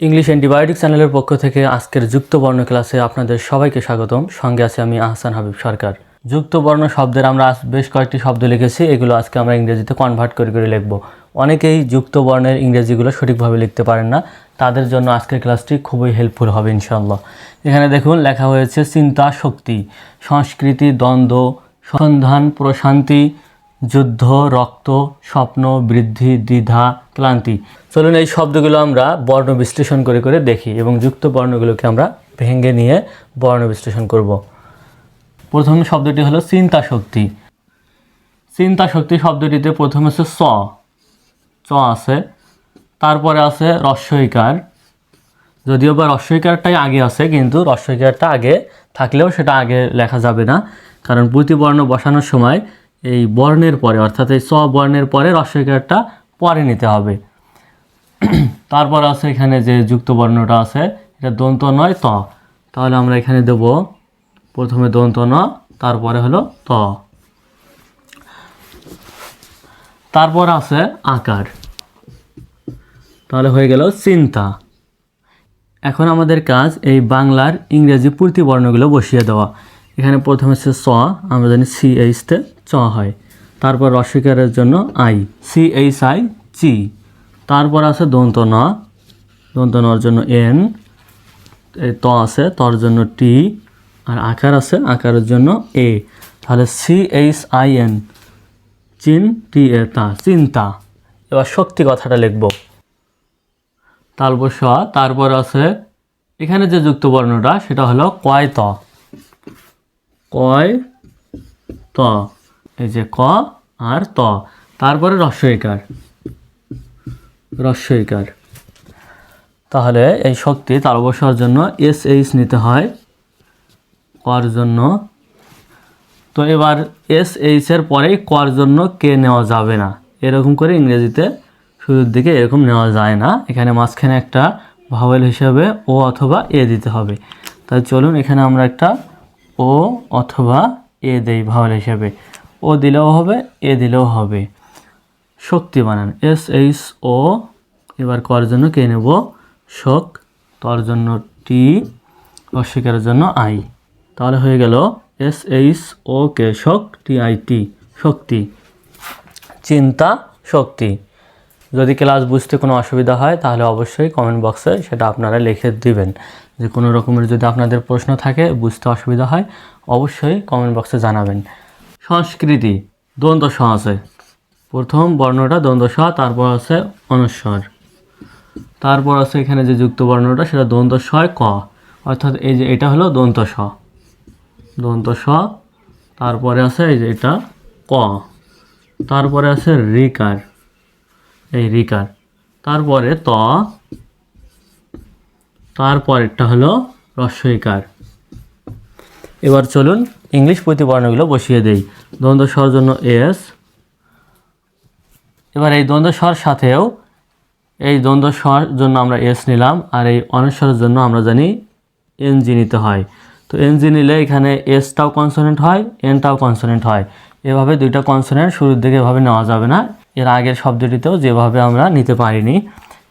English antibiotic চ্যানেলের পক্ষ থেকে আজকের যুক্ত বর্ণ ক্লাসে আপনাদের সবাইকে স্বাগতম। সঙ্গে আছে আমি আহসান হাবিব সরকার। যুক্ত বর্ণ শব্দের আমরা আজ বেশ কয়েকটি শব্দ লিখেছি, এগুলো আজকে আমরা ইংরেজিতে কনভার্ট করে করে লিখব। অনেকেই যুক্ত বর্ণের ইংরেজিগুলো সঠিকভাবে লিখতে পারেন না, তাদের জন্য আজকের ক্লাসটি খুবই হেল্পফুল হবে ইনশাল্লাহ এখানে দেখুন, লেখা হয়েছে চিন্তা শক্তি, সংস্কৃতি, দ্বন্দ্ব, সন্ধান, প্রশান্তি যুদ্ধ, রক্ত, স্বপ্ন, বৃদ্ধি, দ্বিধা, ক্লান্তি। চলুন এই শব্দগুলো আমরা বর্ণ বিশ্লেষণ করে করে দেখি এবং যুক্ত বর্ণগুলোকে আমরা ভেঙে নিয়ে বর্ণ বিশ্লেষণ করব। প্রথম শব্দটি হলো চিন্তা শক্তি চিন্তা শক্তি শব্দটিতে প্রথম হচ্ছে স। চ আছে, তারপরে আছে রস্বইকার। যদিও বা রস্বইকারটাই আগে আছে, কিন্তু রস্বইকারটা আগে থাকলেও সেটা আগে লেখা যাবে না, কারণ প্রতিবর্ণ বসানোর সময় এই বর্ণের পরে, অর্থাৎ এই স বর্ণের পরে রস্বইকারটা পরে নিতে হবে। তারপর আছে এখানে যে যুক্ত বর্ণটা আছে, এটা দন্ত নয় ত। তাহলে আমরা এখানে দেব, প্রথমে দন্ত ন, তারপরে হলো ত। তারপর আছে আকার। তাহলে হয়ে গেল চিন্তা। এখন আমাদের কাজ এই বাংলার ইংরেজি পূর্তি বর্ণগুলো বসিয়ে দেওয়া। এখানে প্রথমে হচ্ছে স, আমরা জানি সি এইচতে চ হয়। তারপর রসিকারের জন্য আই, সি এইচ আই চি। তারপর আছে দন্ত ন, দন্ত নর জন্য এন ত আছে, তর জন্য টি, আর আকার আছে, আকারের জন্য এ। তাহলে সি এইচ আই এন, চিন, টি এ তা, চিন্তা। এবার শক্তি কথাটা লিখব। তারপর স, তারপর আছে, এখানে যে যুক্ত বর্ণটা, সেটা হলো কয় ত। কয়? ত। এই যে ক আর ত। তারপরে রস্বইকার। রস্বইকার। তাহলে এই শক্তি তার বসার জন্য এস এইচ নিতে হয়। কর জন্য। তো এবার এস এইচ এর পরেই কর জন্য কে নেওয়া যাবে না। এরকম করে ইংরেজিতে শুরুর দিকে এরকম নেওয়া যায় না। এখানে মাঝখানে একটা ভাওয়েল হিসাবে ও অথবা এ দিতে হবে। তাই চলুন এখানে আমরা একটা ও অথবা এ দেই ভাওয়েল হিসাবে। ও দিলেও হবে, এ দিলেও হবে। শক্তি বানান। এস, এইচ, ও, এবার কর জন্য কে নেব? শোক, তর জন্য টি, অস্বীকারের জন্য আই। তাহলে হয়ে গেল এস, এইচ, ও, কে, শোক, টি, আই, টি, শক্তি। চিন্তা, শক্তি। যদি ক্লাস বুঝতে কোনো অসুবিধা হয়, তাহলে অবশ্যই কমেন্ট বক্সে সেটা আপনারা লিখে দিবেন। যে কোনো রকমের যদি আপনাদের প্রশ্ন থাকে, বুঝতে অসুবিধা হয়, অবশ্যই কমেন্ট বক্সে জানাবেন। সংস্কৃতি, দ্বন্দ্ব স আছে। প্রথম বর্ণটা দ্বন্দ্ব স তারপর আছে অনস্বর। তারপর আছে এখানে যে যুক্ত বর্ণটা, সেটা দন্ত স্বয় ক। অর্থাৎ এই যে এটা হলো দন্ত স দন্ত স তারপরে আছে এই যে এটা ক। তারপরে আছে রিকার। এই রিকার। তারপরে ত। তারপরেরটা হলো রস্বইকার এবার চলুন ইংলিশ প্রতিবর্ণগুলো বসিয়ে দেই। দ্বন্দ্ব স্বর জন্য এস। এবার এই দ্বন্দ্ব স্বর সাথেও এই দ্বন্দ্ব স্বর জন্য আমরা এস নিলাম, আর এই অনস্বরের জন্য আমরা জানি এনজি নিতে হয়। তো এনজি নিলে এখানে এসটাও কনসোনেন্ট হয় এনটাও কনসোনেন্ট হয়। এভাবে দুইটা কনসোনেন্ট শুরুর দিকে এভাবে নেওয়া যাবে না। এর আগের শব্দটিতেও যেভাবে আমরা নিতে পারিনি।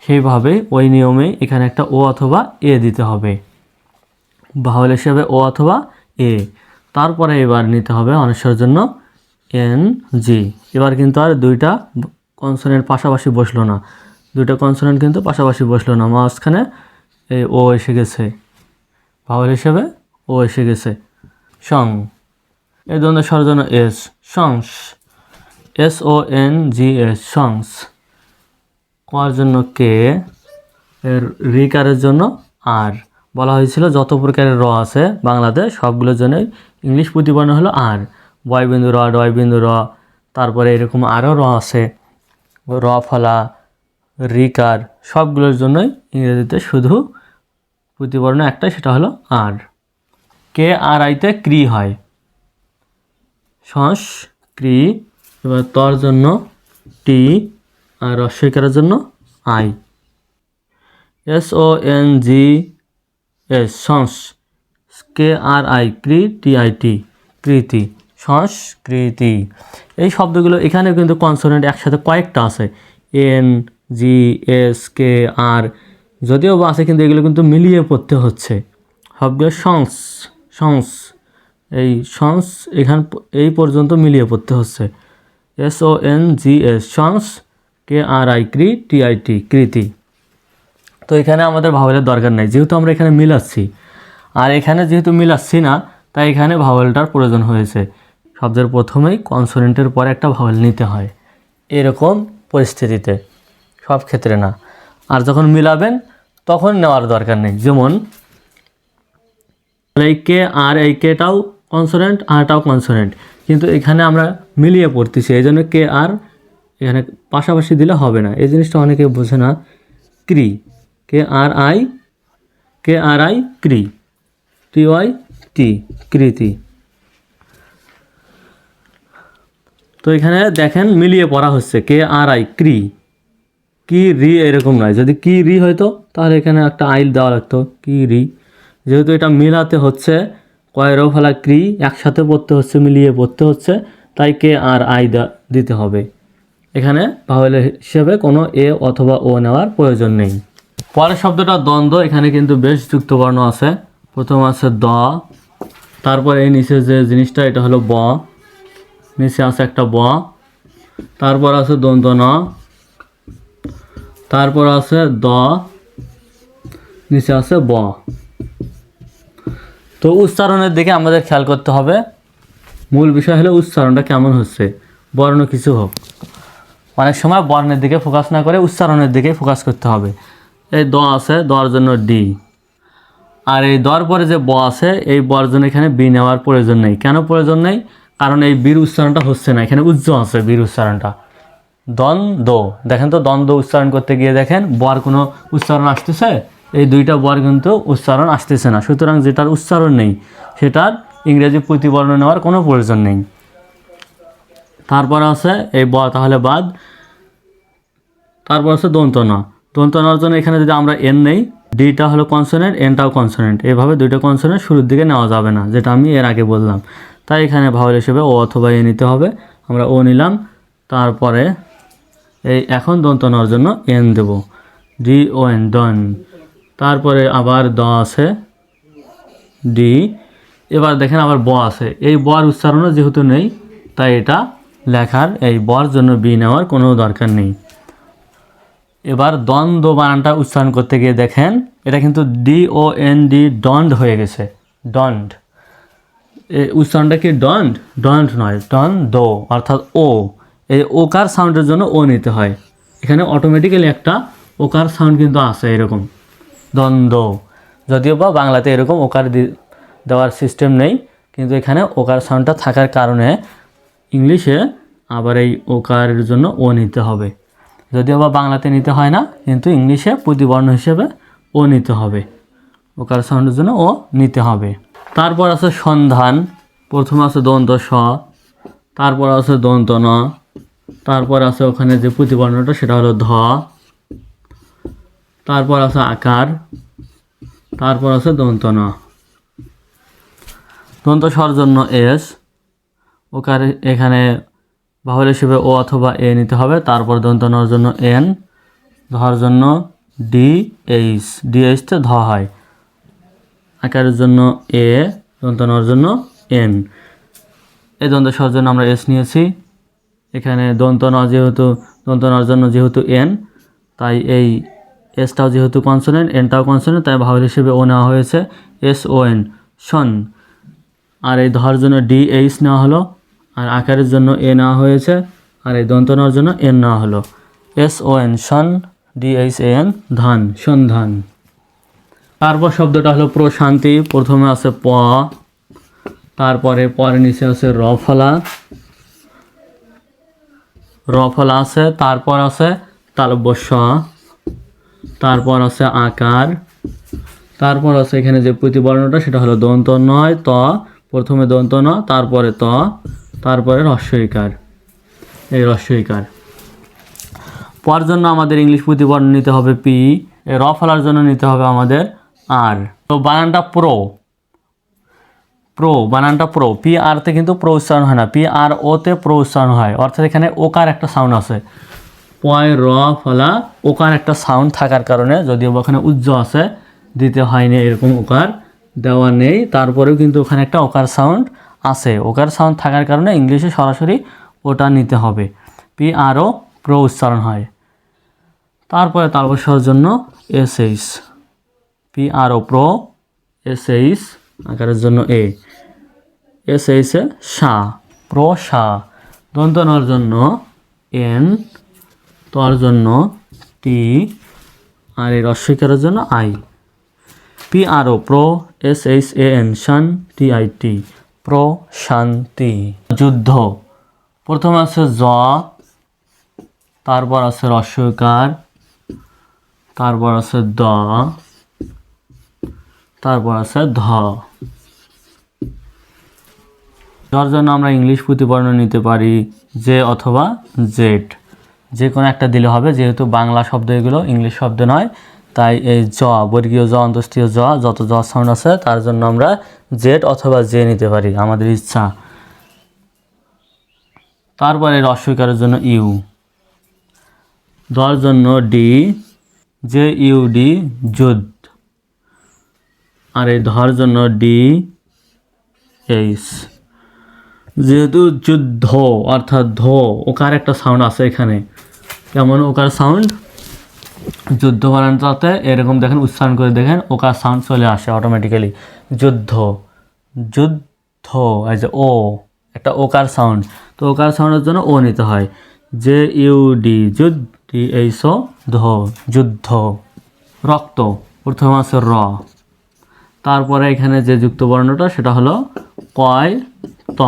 সেইভাবে ওই নিয়মে এখানে একটা ও অথবা এ দিতে হবে। বাহল হিসেবে ও অথবা এ। তারপরে এবার নিতে হবে অনস্বরের জন্য এন জি। এবার কিন্তু আর দুইটা কনসোনেন্ট পাশাপাশি বসল না। দুইটা কনসোনেন্ট কিন্তু পাশাপাশি বসল না। মাঝখানে এই ও এসে গেছে। ভাওয়াল হিসেবে ও এসে গেছে। সং। এই ধরনের স্বরের জন্য এস। সংস। S O N G S. সংস। কোয়ার জন্য কে? এর রিকারের জন্য আর। বলা হয়েছিল যত প্রকারের র আছে বাংলাতে সবগুলোর জন্যই ইংলিশ প্রতিবর্ণ হলো আর। বয় বিন্দু র ডয় বিন্দু র, তারপরে এরকম আরও র আছে। র ফলা, রিকার, সবগুলোর জন্যই ইংরেজিতে শুধু প্রতিবর্ণ একটা সেটা হলো আর। কে আর আইতে ক্রি হয়? সংস, ক্রি, এবার তর জন্য টি, আর রস্বইকারের জন্য I. S O N G S songs K R I ক্রি টি আই টি, কৃতি সংস্কৃতি এই শব্দগুলো এখানে কিন্তু কনসোনেন্ট একসাথে কয়েকটা আছে। এন, জি, এস, কে আর, যদিও বা আছে, কিন্তু এগুলো কিন্তু মিলিয়ে পড়তে হচ্ছে। সবগুলো সংস সংস এই সংস এখান এই পর্যন্ত মিলিয়ে পড়তে হচ্ছে। S O N G S songs K R I ক্রি টি আই টি কৃতি। তো এখানে আমাদের ভাওয়েলের দরকার নেই। যেহেতু আমরা এখানে মিলাচ্ছি, আর এখানে যেহেতু মিলাচ্ছি না, তাই এখানে ভাওয়েলটার প্রয়োজন হয়েছে। শব্দের প্রথমেই কনসোনেন্টের পরে একটা ভাওয়েল নিতে হয়, এরকম পরিস্থিতিতে। সব ক্ষেত্রে না। আর যখন মিলাবেন, তখন নেওয়ার দরকার নেই। যেমন এই কে আর এই কেটাও কনসোনেন্ট আরটাও কনসোনেন্ট কিন্তু এখানে আমরা মিলিয়ে পড়তেছি, এই জন্য কে আর এখানে পাশাপাশি দিলে হবে না। এই জিনিসটা অনেকে বোঝে না। ক্রি। K R I? K R I? ক্রি। T Y? টি। কৃতি তো এখানে দেখেন মিলিয়ে পড়া হচ্ছে। K R I? ক্রি। কি রি এরকম নয়। যদি কি রি হয়তো, তাহলে এখানে একটা আইল দেওয়া লাগতো। কি রি। যেহেতু এটা মিলাতে হচ্ছে কয়েরও ফেলা ক্রি, একসাথে পড়তে হচ্ছে, মিলিয়ে পড়তে হচ্ছে, তাই কে আর আই দিতে হবে। এখানে ভাওয়েল হিসেবে কোনো এ অথবা ও নেওয়ার প্রয়োজন নেই। পরের শব্দটা দ্বন্দ্ব, এখানে কিন্তু বেশ যুক্তবর্ণ আছে। প্রথম আছে দ, তারপর এই নিচে যে জিনিসটা, এটা হলো ব। নিচে আছে একটা ব। তারপর আছে দ্বন্দ্ব ন। তারপর আছে দ। নিচে আছে ব। তো উচ্চারণের দিকে আমাদের খেয়াল করতে হবে। মূল বিষয় হলো উচ্চারণটা কেমন হচ্ছে। বর্ণ কিছু হোক। অনেক সময় বর্ণের দিকে ফোকাস না করে উচ্চারণের দিকে ফোকাস করতে হবে। এই দ আছে দর জন্য ডি আর এই দর পরে যে ব আছে, এই বর জন্য এখানে বি নেওয়ার প্রয়োজন নেই। কেন প্রয়োজন নেই? কারণ এই বীর উচ্চারণটা হচ্ছে না। এখানে উজ্জ্ব আছে বীর উচ্চারণটা। দ্বন্দ্ব। দেখেন তো, দ্বন্দ্ব উচ্চারণ করতে গিয়ে দেখেন বর কোনো উচ্চারণ আসতেছে? এই দুইটা বর কিন্তু উচ্চারণ আসতেছে না। সুতরাং যেটার উচ্চারণ নেই, সেটার ইংরেজি প্রতিবর্ণ নেওয়ার কোনো প্রয়োজন নেই। তারপর আছে এই ব তাহলে বাদ। তারপর আছে দন্ত ন দন্ত নেওয়ার জন্য এখানে যদি আমরা এন নেই ডিটা হলো কনসোনেন্ট এনটাও কনসোনেন্ট এভাবে দুইটা কনসোনেন্ট শুরুর দিকে নেওয়া যাবে না, যেটা আমি এর আগে বললাম। তাই এখানে ভাওয়াল হিসেবে ও অথবা এ নিতে হবে। আমরা ও নিলাম, তারপরে এই এখন দন্ত নেওয়ার জন্য এন দেব। ডি ও এন ডন তারপরে আবার দ আছে ডি এবার দেখেন আবার ব আছে। এই বর উচ্চারণও যেহেতু নেই, তাই এটা লেখার এই বর জন্য বি নেওয়ার কোনো দরকার নেই। এবার দ্বন্দ্ব বানানটা উচ্চারণ করতে গিয়ে দেখেন, এটা কিন্তু ডি ও এন ডি ডন্ড হয়ে গেছে। ডন্ড উচ্চারণটা কি ডন্ড ডন্ড নয় ডন দো অর্থাৎ ও এই ওকার সাউন্ডের জন্য ও নিতে হয়। এখানে অটোমেটিক্যালি একটা ওকার সাউন্ড কিন্তু আছে এরকম। দ্বন্দ্ব। যদিও বা বাংলাতে এরকম ওকার দেওয়ার সিস্টেম নেই, কিন্তু এখানে ওকার সাউন্ডটা থাকার কারণে ইংলিশে আবার এই ওকারের জন্য ও নিতে হবে। যদিও বা বাংলাতে নিতে হয় না, কিন্তু ইংলিশে প্রতিবর্ণ হিসেবে ও নিতে হবে। ওকার সাউন্ডের জন্য ও নিতে হবে। তারপর আছে সন্ধান, প্রথমে আছে দন্ত স, তারপর আছে দন্ত ন, তারপর আছে ওখানে যে প্রতিবর্ণটা সেটা হলো ধ, তারপর আছে আকার, তারপর আছে দন্ত ন। দন্ত স্বর জন্য এস ওকার এখানে বাহুল হিসেবে ও অথবা এ নিতে হবে, তারপর দন্ত নর জন্য এন ধর জন্য ডি এইচ, ডি এইচতে ধ হয়। আকারের জন্য এ, দন্ত নর জন্য এন। এই দন্ত স্বর জন্য আমরা এস নিয়েছি। এখানে দন্ত ন যেহেতু, দন্ত নর জন্য যেহেতু এন, তাই এই এসটাও যেহেতু কনসোনেন্ট, এনটাও কনসোনেন্ট, তাই বাহুল হিসেবে ও নেওয়া হয়েছে, এস ও এন। শন, আর এই ধর জন্য ডি এইচ নেওয়া হলো। আর আকারের জন্য এ নেওয়া হয়েছে, আর এই দন্ত নেওয়ার জন্য এন নেওয়া হলো। এস ও এন, সন, ডি এইচ এ এন, ধান সন্ধান তারপর শব্দটা হলো প্রশান্তি, প্রথমে আছে প, তারপরে পরে নিচে আছে র ফলা। র ফলা আছে, তারপর আছে তালব্য স তারপর আছে আকার, তারপর আছে এখানে যে প্রতিবর্ণটা, সেটা হলো দন্ত নয়, ত, প্রথমে দন্ত ন, তারপরে ত। তারপরে হ্রস্বইকার এই হ্রস্বইকার পর জন্য আমাদের ইংলিশ প্রতিবর্ণ নিতে হবে পি র ফলার জন্য নিতে হবে আমাদের আর। তো বানানটা প্রো। প্রো, বানানটা প্রো। পি আরতে কিন্তু প্রো উচ্চারণ হয় না। পি আর ওতে প্রো উচ্চারণ হয়। অর্থাৎ এখানে ওকার একটা সাউন্ড আছে। পয়, র, ফলা, ওকার একটা সাউন্ড থাকার কারণে যদিও ওখানে উজ্জ্ব আছে, দিতে হয়নি এরকম ওকার দেওয়া নেই। তারপরেও কিন্তু ওখানে একটা ওকার সাউন্ড আছে। ওকার সাউন্ড থাকার কারণে ইংলিশে সরাসরি ওটা নিতে হবে। পি আরও প্রো উচ্চারণ হয়। তারপরে তার তালবসার জন্য S H P R O pro S H আকারের জন্য এ এস এইচে সা, প্রো সা। দন্ত নর জন্য এন তর জন্য টি আর এই রস্বইকারের জন্য আই পি আর ও প্রো এস এইচ এ এন শান টি আই টি প্রো শান্তি যুদ্ধ। প্রথম আছে জ, তারপর আছে রস্বইকার তারপর আছে দ, তারপর আছে ধ। যার জন্য আমরা ইংলিশ প্রতিবর্ণ নিতে পারি যে অথবা জেড। যে কোনো একটা দিলে হবে, যেহেতু বাংলা শব্দ এগুলো ইংলিশ শব্দ নয়। তাই এই জ, বর্গীয় জ অন্তস্থীয় জ, যত জ সাউন্ড আছে, তার জন্য আমরা জেড অথবা জে নিতে পারি, আমাদের ইচ্ছা। তারপরে রস্বইকারের জন্য ইউ। দর জন্য ডি, জে ইউ ডি, যুদ্ধ। আর এই ধর জন্য ডি, এইচ। যেহেতু যুদ্ধ, অর্থাৎ ধো, ওকার একটা সাউন্ড আছে এখানে। কেমন ওকার সাউন্ড? যুদ্ধ বানানটাতে এরকম দেখেন, উচ্চারণ করে দেখেন, ওকার সাউন্ড চলে আসে অটোমেটিক্যালি যুদ্ধ যুদ্ধ, এই যে ও একটা ওকার সাউন্ড তো ওকার সাউন্ডের জন্য ও নিতে হয়। জে ইউ ডি যুদ্ধ এইচ ও ধ, যুদ্ধ। রক্ত, প্রথম আছে র। তারপরে এখানে যে যুক্ত বর্ণটা সেটা হলো কয় ত।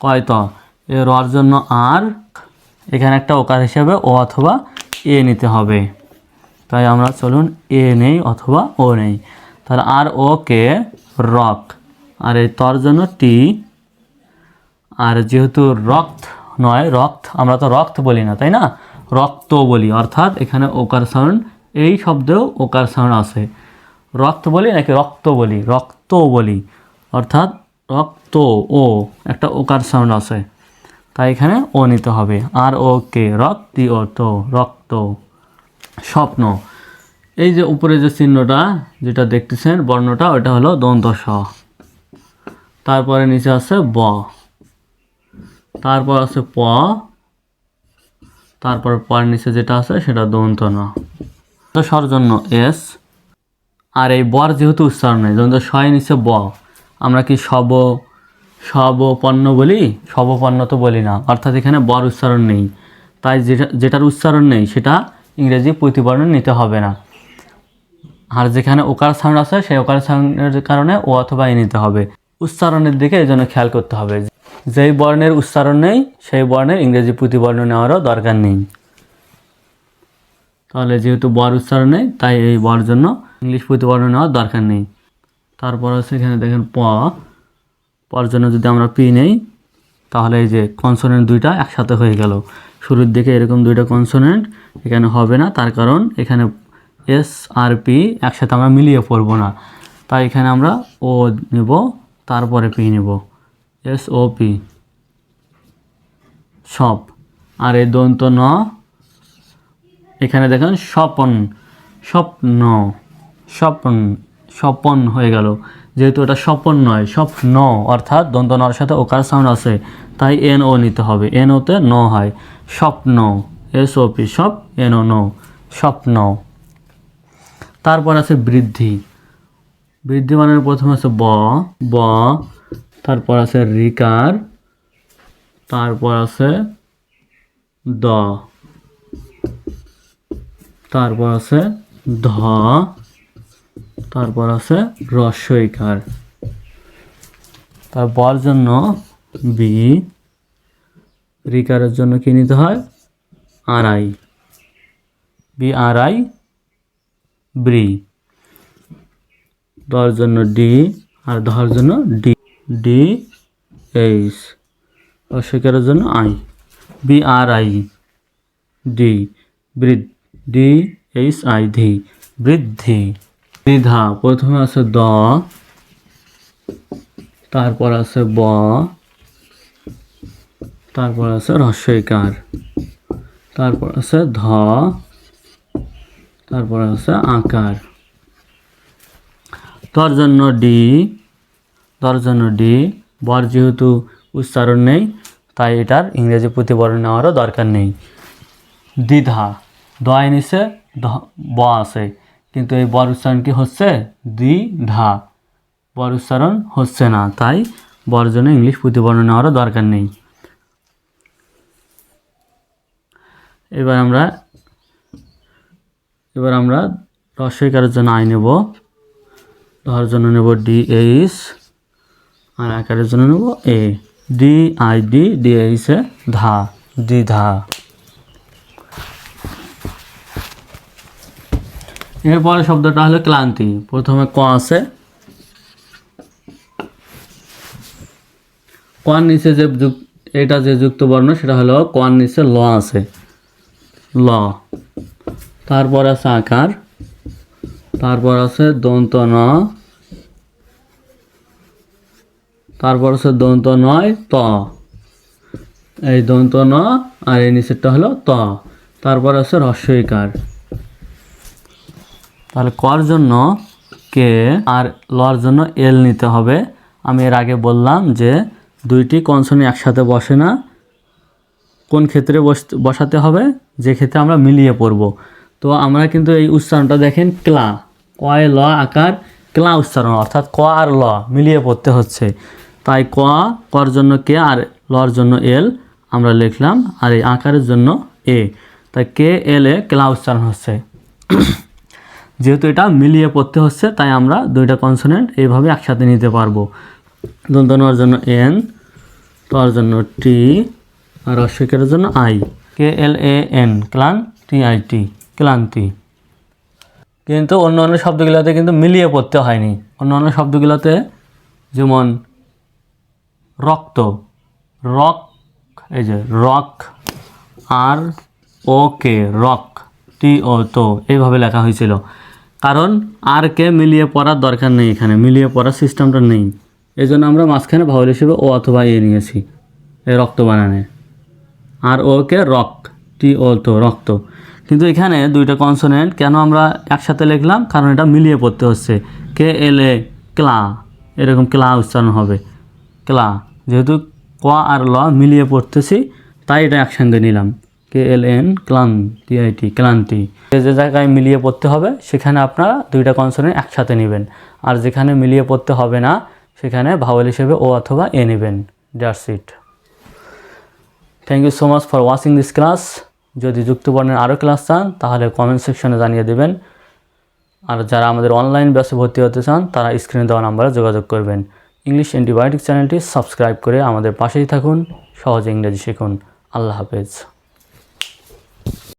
কয় ত। এ রর জন্য আর এখানে একটা ওকার হিসাবে ও অথবা এ নিতে হবে। তাই আমরা চলুন এ নেই অথবা ও নেই। তাহলে আর ও কে? রক। আর এই তর জন্য টি। আর যেহেতু রক্ত নয়, রক্ত আমরা তো রক্ত বলি না, তাই না? রক্ত বলি, অর্থাৎ এখানে ওকার সাউন্ড এই শব্দেও ওকার সাউন্ড আছে। রক্ত বলি নাকি রক্ত বলি? রক্ত বলি, অর্থাৎ রক্ত ও, একটা ওকার সাউন্ড আছে। তাই এখানে ও নিতে হবে। আর ও কে? রক্তি তো রক্ত, স্বপ্ন। এই যে উপরে যে চিহ্নটা যেটা দেখতেছেন, বর্ণটা, ওটা হলো দন্ত স তারপরে নিচে আছে ব। তারপর আছে প। তারপর পর নিচে যেটা আছে, সেটা দন্ত ন তো স্বর জন্য এস। আর এই বর যেহেতু উচ্চারণ নেই, যেমন শয় নিচে ব। আমরা কি সব সবপন্ন বলি সবপন্ন তো বলি না। অর্থাৎ এখানে বর উচ্চারণ নেই। তাই যেটা যেটার উচ্চারণ নেই, সেটা ইংরেজি প্রতিবর্ণ নিতে হবে না। আর যেখানে ওকার সাউন্ড আছে, সেই ওকার সাউন্ডের কারণে ও অথবা এ নিতে হবে। উচ্চারণের দিকে এই জন্য খেয়াল করতে হবে। যেই বর্ণের উচ্চারণ নেই, সেই বর্ণের ইংরেজি প্রতিবর্ণ নেওয়ারও দরকার নেই। তাহলে যেহেতু বর উচ্চারণ নেই, তাই এই বর জন্য ইংলিশ প্রতিবর্ণ নেওয়ার দরকার নেই। তারপর আছে এখানে দেখেন প। পর জন্য যদি আমরা পি নেই, তাহলে এই যে কনসোনেন্ট দুইটা একসাথে হয়ে গেল। শুরুর দিকে এরকম দুইটা কনসোনেন্ট এখানে হবে না, তার কারণ এখানে এস আর পি একসাথে আমরা মিলিয়ে পড়ব না। তাই এখানে আমরা ও নেব, তারপরে পি নেব। এস ও পি সব। আর এই দন্ত ন, এখানে দেখেন স্বপন, স্বপ্ন, স্বপন। স্বপন হয়ে গেল। যেহেতু এটা স্বপন নয়, স্বপ্ন অর্থাৎ দন্ত নর সাথে ওকার সাউন্ড আছে, তাই এন ও নিতে হবে। এন ওতে ন হয়। স্বপ্ন এস ও পি সব এন ও ন। স্বপ্ন। তারপর আছে বৃদ্ধি। বৃদ্ধি মানের প্রথমে আছে ব ব, তারপর আছে রিকার, তারপর আছে দ, তারপর আছে ধ তারপর আছে রস্বইকার তারপর জন্য বি রিকারের জন্য কি নিতে হয়? আড়াই বি আড়াই ব্রি দর জন্য ডি আর ধর জন্য ডি ডি এইচ রস্বইকারের জন্য I B R I D বৃদ্ধ ডি এইচ আই ধি বৃদ্ধি। দ্বিধা। প্রথমে আছে দ, তারপর আছে ব, তারপর আছে রস্বইকার তারপর আছে ধ, তারপর আছে আকার। তোর জন্য ডি, তোর জন্য ডি। বর যেহেতু উচ্চারণ নেই, তাই এটার ইংরেজি প্রতিবরণ নেওয়ারও দরকার নেই। দ্বিধা। দয় নিচে ধ- ব আছে। কিন্তু এই বর উচ্চারণ কি হচ্ছে? দ্বিধা। বর উচ্চারণ হচ্ছে না, তাই বর জন্য ইংলিশ প্রতিবর্ণ নেওয়ারও দরকার নেই। এবার আমরা এবার আমরা রস্বইকারের জন্য আই নেব। ধর জন্য নেব ডি এইচ, আর আকারের জন্য নেব A. D I D D H A, ধা, দ্বিধা। এরপরে শব্দটা হলো ক্লান্তি। প্রথমে ক আছে। কর নিচে যে এটা যে যুক্ত বর্ণ সেটা হলো কর নিচে ল আছে। ল। তারপর আছে আকার। তারপর আছে দন্ত ন তারপর আছে দন্ত নয় ত। এই দন্ত ন আর এই নিচেরটা হলো ত। তারপর আছে রস্বইকার। তাহলে কর জন্য কে আর লর জন্য এল নিতে হবে। আমি এর আগে বললাম যে দুইটি কনসনি একসাথে বসে না। কোন ক্ষেত্রে বস- বসাতে হবে? যে ক্ষেত্রে আমরা মিলিয়ে পড়ব। তো আমরা কিন্তু এই উচ্চারণটা দেখেন ক্লা। কয় ল আকার, ক্লা উচ্চারণ, অর্থাৎ ক আর ল মিলিয়ে পড়তে হচ্ছে। তাই ক কর জন্য কে আর লর জন্য এল আমরা লিখলাম। আর এই আকারের জন্য এ। তাই কে এল এ ক্লা উচ্চারণ হচ্ছে। যেহেতু এটা মিলিয়ে পড়তে হচ্ছে, তাই আমরা দুইটা কনসোনেন্ট এইভাবে একসাথে নিতে পারব। দন্ত নেওয়ার জন্য এন টর জন্য টি, আর অস্বীকারের জন্য I. K L A N, clan, T I T, ক্লান্তি। কিন্তু অন্য অন্য শব্দগুলোতে কিন্তু মিলিয়ে পড়তে হয়নি। অন্য অন্য শব্দগুলোতে যেমন রক্ত, রক, এই যে রক, আর ও কে, রক, টি ও তো, এইভাবে লেখা হয়েছিল। কারণ আর কে মিলিয়ে পড়ার দরকার নেই এখানে, মিলিয়ে পড়ার সিস্টেমটা নেই। এই জন্য আমরা মাঝখানে ভাওয়াল হিসেবে ও অথবা এ নিয়েছি এই রক্ত বানানে। আর ও কে রক টি ও তো রক্ত। কিন্তু এখানে দুইটা কনসোনেন্ট কেন আমরা একসাথে লিখলাম? কারণ এটা মিলিয়ে পড়তে হচ্ছে। কে এল এ, ক্লা, এরকম ক্লা উচ্চারণ হবে। ক্লা, যেহেতু ক আর ল মিলিয়ে পড়তেছি, তাই এটা একসঙ্গে নিলাম। কে এল এন ক্লান্তি আইটি ক্লান্তি যে জায়গায় মিলিয়ে পড়তে হবে, সেখানে আপনারা দুইটা কনসোনেন্ট একসাথে নেবেন। আর যেখানে মিলিয়ে পড়তে হবে না, সেখানে ভাওয়াল হিসেবে ও অথবা এ নেবেন। It thank you so much for watching this class যদি যুক্তবর্ণের আরও ক্লাস চান, তাহলে কমেন্ট সেকশনে জানিয়ে দেবেন। আর যারা আমাদের অনলাইন ব্যাসে ভর্তি হতে চান, তারা স্ক্রিনে দেওয়া নাম্বারে যোগাযোগ করবেন। ইংলিশ অ্যান্টিবায়োটিক চ্যানেলটি সাবস্ক্রাইব করে আমাদের পাশেই থাকুন। সহজে ইংরেজি শিখুন। আল্লাহ হাফেজ।